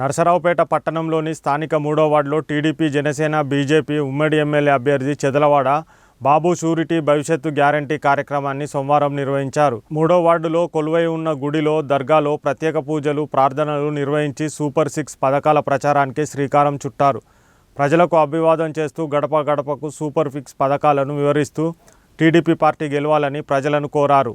నరసరావుపేట పట్టణంలోని స్థానిక మూడో వార్డులో టీడీపీ జనసేన బీజేపీ ఉమ్మడి ఎమ్మెల్యే అభ్యర్థి చెదలవాడ బాబు షూరిటీ భవిష్యత్తు గ్యారంటీ కార్యక్రమాన్ని సోమవారం నిర్వహించారు. మూడో వార్డులో కొలువై ఉన్న గుడిలో దర్గాలో ప్రత్యేక పూజలు ప్రార్థనలు నిర్వహించి సూపర్ సిక్స్ పథకాల ప్రచారానికి శ్రీకారం చుట్టారు. ప్రజలకు అభివాదం చేస్తూ గడప గడపకు సూపర్ ఫిక్స్ పథకాలను వివరిస్తూ టీడీపీ పార్టీ గెలవాలని ప్రజలను కోరారు.